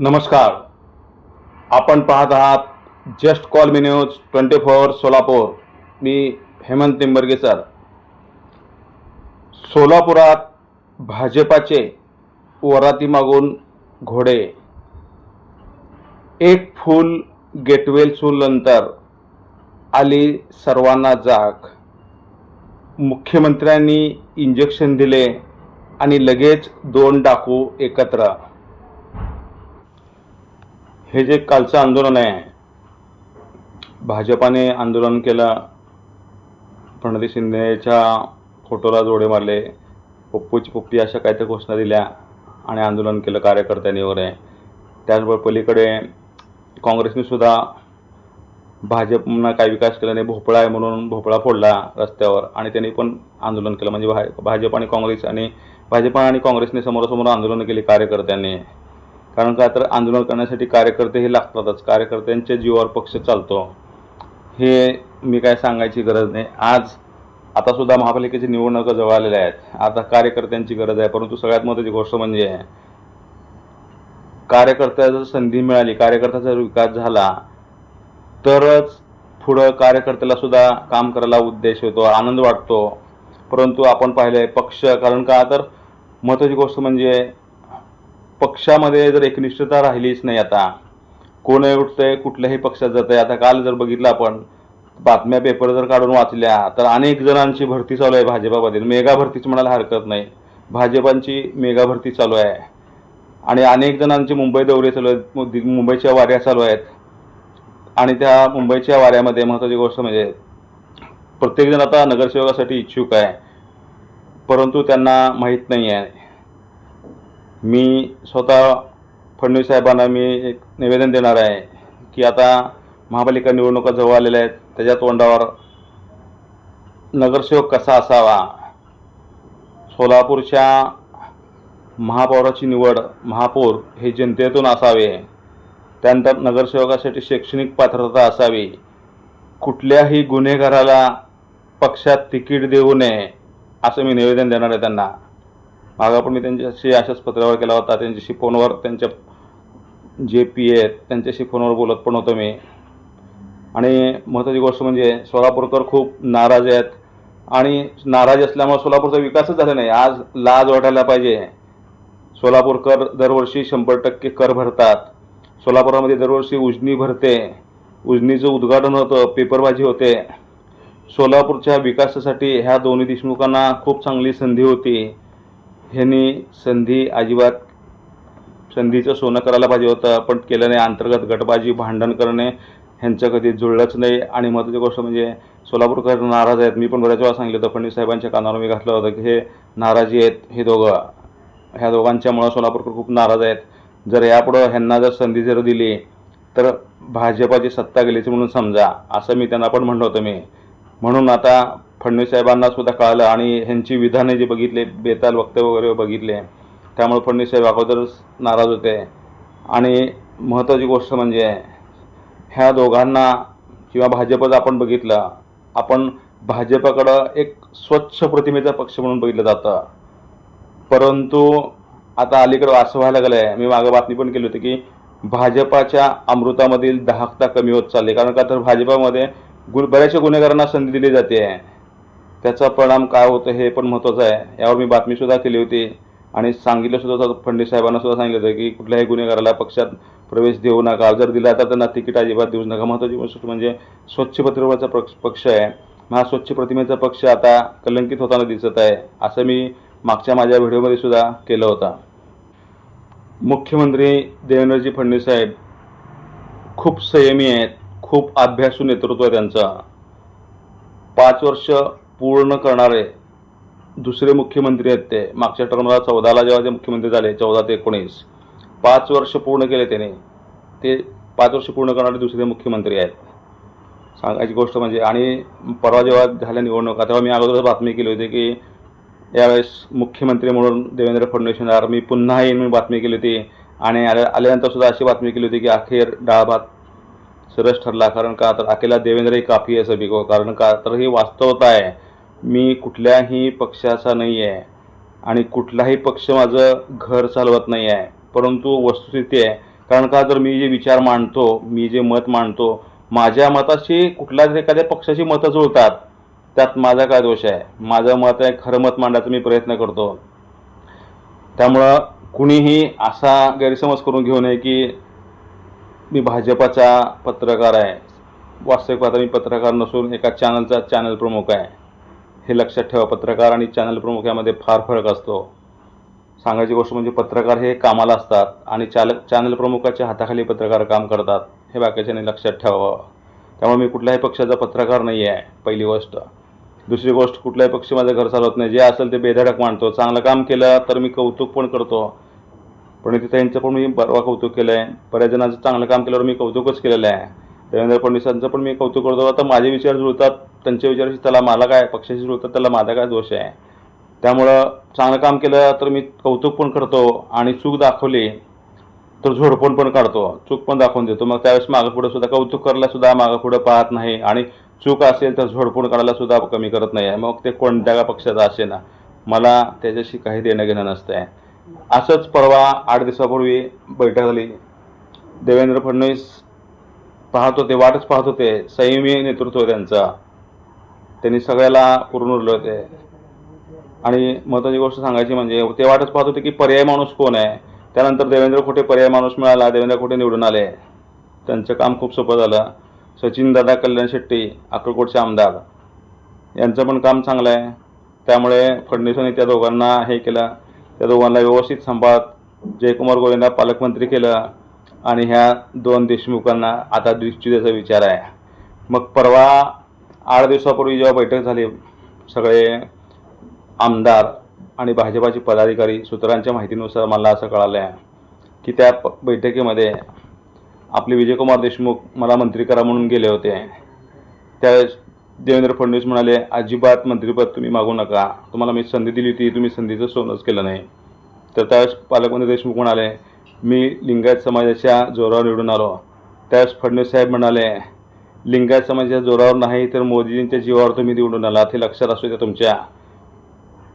नमस्कार. आपण पाहत आहात just call me news twenty four Solapur. मी हेमंत निंबर्गे सर. सोलापुरात भाजपाचे वराती मागून घोडे. एक फूल गेटवेल नंतर आली सर्वांना जाग. मुख्यमंत्र्यांनी इंजेक्शन दिले आणि लगेच दोन डाकू एकत्र. हे जे कालचं आंदोलन आहे भाजपाने आंदोलन केलं प्रणती शिंदेच्या फोटोला जोडे मारले पप्पूची पप्पी अशा काहीतरी घोषणा दिल्या आणि आंदोलन केलं कार्यकर्त्यांनी वगैरे. त्याचबरोबर पलीकडे काँग्रेसने सुद्धा भाजपनं काही विकास केला नाही भोपळा आहे म्हणून भोपळा फोडला रस्त्यावर आणि त्यांनी पण आंदोलन केलं. म्हणजे भा भाजप आणि काँग्रेस आणि भाजप आणि काँग्रेसने समोरासमोर आंदोलन केली कार्यकर्त्यांनी. कारण का तर आंदोलन करण्यासाठी कार्यकर्ते हे लागतातच. कार्यकर्त्यांच्या जीवावर पक्ष चालतो. हे मी काय सांगायची गरज नाही. आज आता सुद्धा महापालिकेची निवडणुका जवळ आलेल्या आहेत. आता कार्यकर्त्यांची गरज आहे. परंतु सगळ्यात महत्त्वाची गोष्ट म्हणजे कार्यकर्त्याला जर संधी मिळाली कार्यकर्त्याचा जर विकास झाला तरच पुढं कार्यकर्त्याला सुद्धा काम करायला उद्देश होतो आनंद वाटतो. परंतु आपण पाहिलं आहे पक्ष कारण का तर महत्त्वाची गोष्ट म्हणजे पक्षामध्ये जर एकनिष्ठता राहिलीच नाही आता कोण उठतंय कुठल्याही पक्षात जात आहे. आता काल जर बघितलं आपण बातम्या पेपर जर काढून वाचल्या तर अनेक जणांची भरती चालू आहे भाजपामध्ये. मेगा भरतीच म्हणायला हरकत नाही. भाजपांची मेगा भरती चालू आहे. आणि अनेक जणांचे मुंबई दौरे चालू आहेत मुंबईच्या वाऱ्या चालू आहेत. आणि त्या मुंबईच्या वाऱ्यामध्ये महत्त्वाची गोष्ट म्हणजे प्रत्येकजण आता नगरसेवकासाठी इच्छुक आहे. परंतु त्यांना माहीत नाही आहे मी स्वतः फडणवीस साहेबांना मी एक निवेदन देणार आहे की आता महापालिका निवडणुका जवळ आलेल्या आहेत त्याच्या तोंडावर नगरसेवक कसा असावा? सोलापूरच्या महापौराची निवड महापौर हे जनतेतून असावे. त्यानंतर नगरसेवकासाठी शैक्षणिक पात्रता असावी. कुठल्याही गुन्हेगाराला पक्षात तिकीट देऊ नये असं मी निवेदन देणार आहे त्यांना. मागं पण मी त्यांच्याशी अशाच पत्रावर केला होता. त्यांच्याशी फोनवर त्यांच्या जे पी आहेत त्यांच्याशी फोनवर बोलत पण होतो मी. आणि महत्त्वाची गोष्ट म्हणजे सोलापूरकर खूप नाराज आहेत. आणि नाराज असल्यामुळे सोलापूरचा विकासच झाला नाही. आज लाज वाटायला पाहिजे. सोलापूरकर दरवर्षी शंभर टक्के कर भरतात. सोलापुरामध्ये दरवर्षी उजनी भरते. उजनीचं उद्घाटन होतं पेपरबाजी होते. सोलापूरच्या विकासासाठी ह्या दोन्ही देशमुखांना खूप चांगली संधी होती. ह्यांनी संधी अजिबात संधीचं सोनं करायला पाहिजे होतं पण केलं नाही. अंतर्गत गटबाजी भांडण करणे ह्यांचं कधी जुळलंच नाही. आणि महत्त्वाची गोष्ट म्हणजे सोलापूरकर नाराज आहेत. मी पण बऱ्याच वेळा सांगितलं होतं फडणवीस साहेबांच्या कानावर मी घातलं होतं की हे नाराजी आहेत हे दोघं. ह्या दोघांच्यामुळं सोलापूरकर खूप नाराज आहेत. जर यापुढं ह्यांना जर संधी जर दिली तर भाजपाची सत्ता गेलीच म्हणून समजा असं मी त्यांना पण म्हणलं होतं मी. म्हणून आता फडणवीस साहेबांना सुद्धा कळालं आणि ह्यांची विधाने जे बघितले बेताल वक्तव्य वगैरे बघितले त्यामुळे फडणवीस साहेब अगोदरच नाराज होते. आणि महत्त्वाची गोष्ट म्हणजे ह्या दोघांना किंवा भाजपचं आपण बघितलं आपण भाजपाकडं एक स्वच्छ प्रतिमेचा पक्ष म्हणून बघितलं जातं. परंतु आता अलीकडं असं व्हायला लागलं आहे मी मागं बातमी पण केली होती की भाजपाच्या अमृतामधील दाहकता कमी होत चालली कारण का तर भाजपामध्ये गु बऱ्याचशा गुन्हेगारांना संधी दिली जाते. त्याचा परिणाम काय होतं हे पण महत्त्वाचं आहे. यावर मी बातमीसुद्धा केली होती आणि सांगितलंसुद्धा होतं फडणवीस साहेबांना सुद्धा सांगितलं होतं की कुठल्याही गुन्हेगाराला पक्षात प्रवेश देऊ नका. जर दिला तर त्यांना तिकीट अजिबात देऊ नका. महत्त्वाची गोष्ट म्हणजे स्वच्छ प्रतिमेचा पक्ष पक्ष आहे. हा स्वच्छ प्रतिमेचा पक्ष आता कलंकित होताना दिसत आहे. असं मी मागच्या माझ्या व्हिडिओमध्ये सुद्धा केलं होतं. मुख्यमंत्री देवेंद्रजी फडणवीस साहेब खूप संयमी आहेत. खूप अभ्यासू नेतृत्व आहे त्यांचं. पाच वर्ष पूर्ण करणारे दुसरे मुख्यमंत्री आहेत ते. मागच्या टर्मला चौदाला जेव्हा ते मुख्यमंत्री झाले चौदा ते एकोणीस. पाच वर्ष पूर्ण केले त्याने. ते पाच वर्ष पूर्ण करणारे दुसरे मुख्यमंत्री आहेत. सांगायची गोष्ट म्हणजे आणि परवा जेव्हा झाल्या निवडणुका तेव्हा मी अगोदरच बातमी केली होती की यावेळेस मुख्यमंत्री म्हणून देवेंद्र फडणवीस येणार. मी पुन्हा येईन मी बातमी केली होती. आणि आल्या आल्यानंतर सुद्धा अशी बातमी केली होती की अखेर डाळ भात सरस ठरला. कारण का? तर अकेला देवेंद्रही काफी आहे सभी कारण का? तर ही वास्तवता आहे. मी कुठल्याही पक्षाचा नाही आहे आणि कुठलाही पक्ष माझं घर चालवत नाही आहे परंतु वस्तुस्थिती आहे. कारण का? जर मी जे विचार मांडतो मी जे मत मांडतो माझ्या मताशी कुठल्या एखाद्या पक्षाची मतं जुळतात त्यात माझा काय दोष आहे? माझं मत आहे खरं मत मांडायचा मी प्रयत्न करतो. त्यामुळं कुणीही असा गैरसमज करून घेऊ नये की मी भाजपाचा पत्रकार आहे. वास्तविक पात्र मी पत्रकार नसून एका चॅनलचा चॅनल प्रमुख आहे. हे लक्षात ठेवा पत्रकार आणि चॅनल प्रमुख यामध्ये फार फरक असतो. सांगायची गोष्ट म्हणजे पत्रकार हे कामाला असतात आणि चालक चॅनल प्रमुखाच्या हाताखाली पत्रकार काम करतात. हे बाकीच्याने लक्षात ठेवावं त्यामुळे मी कुठल्याही पक्षाचा पत्रकार नाही आहे पहिली गोष्ट. दुसरी गोष्ट कुठलाही पक्ष माझं घर चालवत नाही. जे असेल ते बेधडक मानतो. चांगलं काम केलं तर मी कौतुक पण करतो. पण इथे त्यांचं पण मी परवा कौतुक केलं आहे बऱ्याच जणांचं चांगलं काम केल्यावर मी कौतुकच केलेलं आहे. देवेंद्र फडणवीसांचं पण मी कौतुक करतो. आता माझे विचार जुळतात त्यांच्या विचाराशी त्याला मला काय पक्षाशी जुळतात त्याला माझा काय दोष आहे? त्यामुळं चांगलं काम केलं तर मी कौतुक पण करतो आणि चूक दाखवली तर झोडपण पण काढतो. चूक पण दाखवून देतो. मग त्यावेळेस मागं पुढं सुद्धा कौतुक करायला सुद्धा मागं पुढं पाहत नाही आणि चूक असेल तर झोडपून काढायला सुद्धा कमी करत नाही. आहे मग ते कोणत्या पक्षाचा असे ना मला त्याच्याशी काही देणं घेणं नसतं आहे असंच परवा आठ दिवसापूर्वी बैठक झाली. देवेंद्र फडणवीस पाहत होते वाटच पाहत होते. संयमी नेतृत्व त्यांचा. त्यांनी सगळ्याला पुरून उरले होते. आणि महत्त्वाची गोष्ट सांगायची म्हणजे ते वाटच पाहत होते की पर्याय माणूस कोण आहे? त्यानंतर देवेंद्र खोटे पर्याय माणूस मिळाला देवेंद्र खोटे निवडून आले. त्यांचं काम खूप सोपं झालं. सचिन दादा कल्याण शेट्टी अक्कलकोटचे आमदार. यांचं पण काम चांगलं आहे. त्यामुळे फडणवीसांनी त्या दोघांना हे केलं. त्या दोघांना व्यवस्थित सांभाळत जयकुमार गोविंदा पालकमंत्री केलं. आणि ह्या दोन देशमुखांना आता दृष्टी विचार आहे. मग परवा आठ दिवसापूर्वी जेव्हा बैठक झाली सगळे आमदार आणि भाजपाचे पदाधिकारी सूत्रांच्या माहितीनुसार मला असं कळालं आहे की त्या प बैठकीमध्ये आपले विजयकुमार देशमुख मला मंत्री करा म्हणून गेले होते. त्यावेळेस देवेंद्र फडणवीस म्हणाले अजिबात मंत्रिपद तुम्ही मागू नका. तुम्हाला मी संधी दिली होती तुम्ही संधीचं सोनच केलं नाही. तर त्यावेळेस पालकमंत्री देशमुख म्हणाले मी लिंगायत समाजाच्या जोरावर निवडून आलो. त्यावेळेस फडणवीस साहेब म्हणाले लिंगायत समाजाच्या जोरावर नाही तर मोदीजींच्या जीवावर तुम्ही निवडून आलात हे लक्षात असू द्या तुमच्या.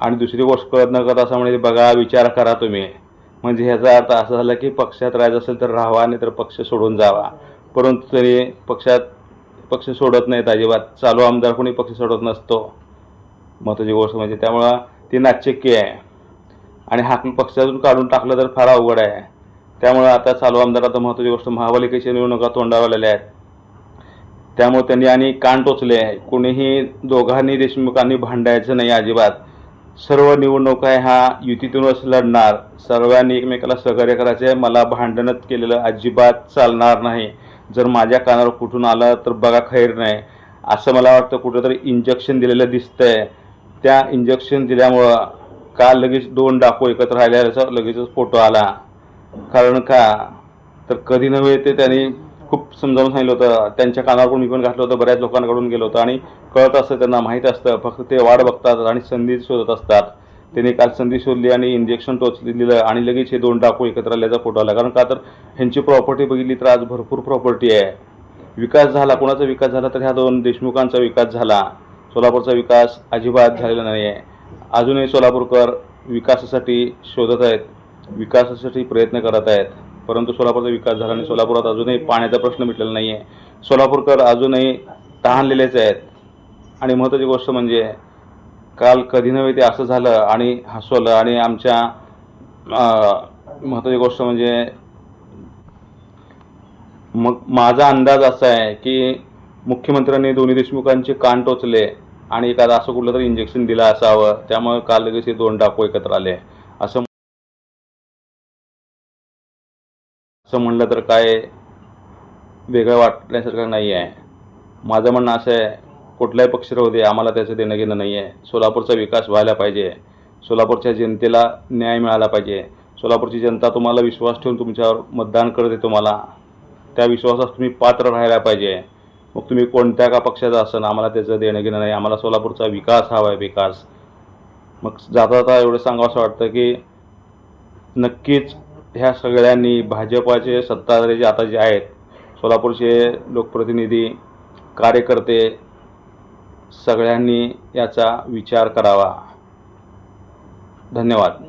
आणि दुसरी गोष्ट कळत न करता असं म्हणजे बघा विचार करा तुम्ही. म्हणजे ह्याचा अर्थ असा झाला की पक्षात राहायचं असेल तर राहावा नाही तर पक्ष सोडून जावा. परंतु तरी पक्षात पक्ष सोडत नाहीत अजिबात. चालू आमदार कोणी पक्ष सोडत नसतो. महत्त्वाची गोष्ट म्हणजे त्यामुळं ती नाचक्की आहे. आणि हाक पक्षातून काढून टाकलं तर फार अवघड आहे. त्यामुळं आता चालू आमदार आता महत्त्वाची गोष्ट महापालिकेच्या निवडणुका तोंडावलेल्या आहेत. त्यामुळे त्यांनी आणि कान टोचले आहे. कोणीही दोघांनी देशमुखांनी भांडायचं नाही अजिबात. सर्व निवडणुका ह्या युतीतूनच लढणार. सर्वांनी एकमेकाला सहकार्य करायचे आहे. मला भांडणच केलेलं अजिबात चालणार नाही. जर माझ्या कानावर कुठून आलं तर बघा खैर नाही. असं मला वाटतं कुठंतरी इंजेक्शन दिलेलं दिसतंय. त्या इंजेक्शन दिल्यामुळं काल लगेच दोन डाकू एकत्र राहिल्याचा लगेचच फोटो आला. कारण का? तर कधी नव्हे ते त्यांनी खूप समजावून सांगितलं होतं. त्यांच्या कानावर पण मी पण घातलं होतं बऱ्याच लोकांकडून गेलं होतं. आणि कळत असतं त्यांना माहीत असतं. फक्त ते वाढ बघतात आणि संधी शोधत असतात. त्यांनी काल संधी शोधली आणि इंजेक्शन टोचली दिलं आणि लगेच हे दोन डाकू एकत्र आल्याचा फोटो आला. कारण का? तर ह्यांची प्रॉपर्टी बघितली तर आज भरपूर प्रॉपर्टी आहे. विकास झाला. कोणाचा विकास झाला तर ह्या दोन देशमुखांचा विकास झाला. सोलापूरचा विकास अजिबात झालेला नाही आहे अजूनही सोलापूरकर विकासासाठी शोधत आहेत. विकासासाठी प्रयत्न करत आहेत. परंतु सोलापूरचा विकास झाला आणि सोलापुरात अजूनही पाण्याचा प्रश्न मिटलेला नाही आहे सोलापूरकर अजूनही तहानलेलेच आहेत. आणि महत्त्वाची गोष्ट म्हणजे काल कधी नव्हे ते असं झालं आणि हसवलं आणि आमच्या महत्त्वाची गोष्ट म्हणजे मग माझा अंदाज असा आहे की मुख्यमंत्र्यांनी दोन्ही देशमुखांचे कान टोचले आणि एखादं असं कुठलं तरी इंजेक्शन दिलं असावं. त्यामुळे काल लगेच हे दोन डाको एकत्र आले. असं असं म्हणलं तर काय वेगळं वाटण्यासारखं नाही आहे माझं म्हणणं असं आहे कुठलाही पक्ष राहू दे आम्हाला त्याचं देणं घेणं नाही आहे सोलापूरचा विकास व्हायला पाहिजे. सोलापूरच्या जनतेला न्याय मिळाला पाहिजे. सोलापूरची जनता तुम्हाला विश्वास ठेवून तुमच्यावर मतदान करते तुम्हाला. त्या विश्वासास तुम्ही पात्र राहायला पाहिजे. मग तुम्ही कोणत्या का पक्षाचा असं आम्हाला त्याचं देणं घेणं नाही. आम्हाला सोलापूरचा विकास हवा आहे विकास. मग जाता जाता एवढं सांगावं असं वाटतं की नक्कीच ह्या सगळ्यांनी भाजपाचे सत्ताधारी जे आता जे आहेत सोलापूरचे लोकप्रतिनिधी कार्यकर्ते सगळ्यांनी याचा विचार करावा. धन्यवाद.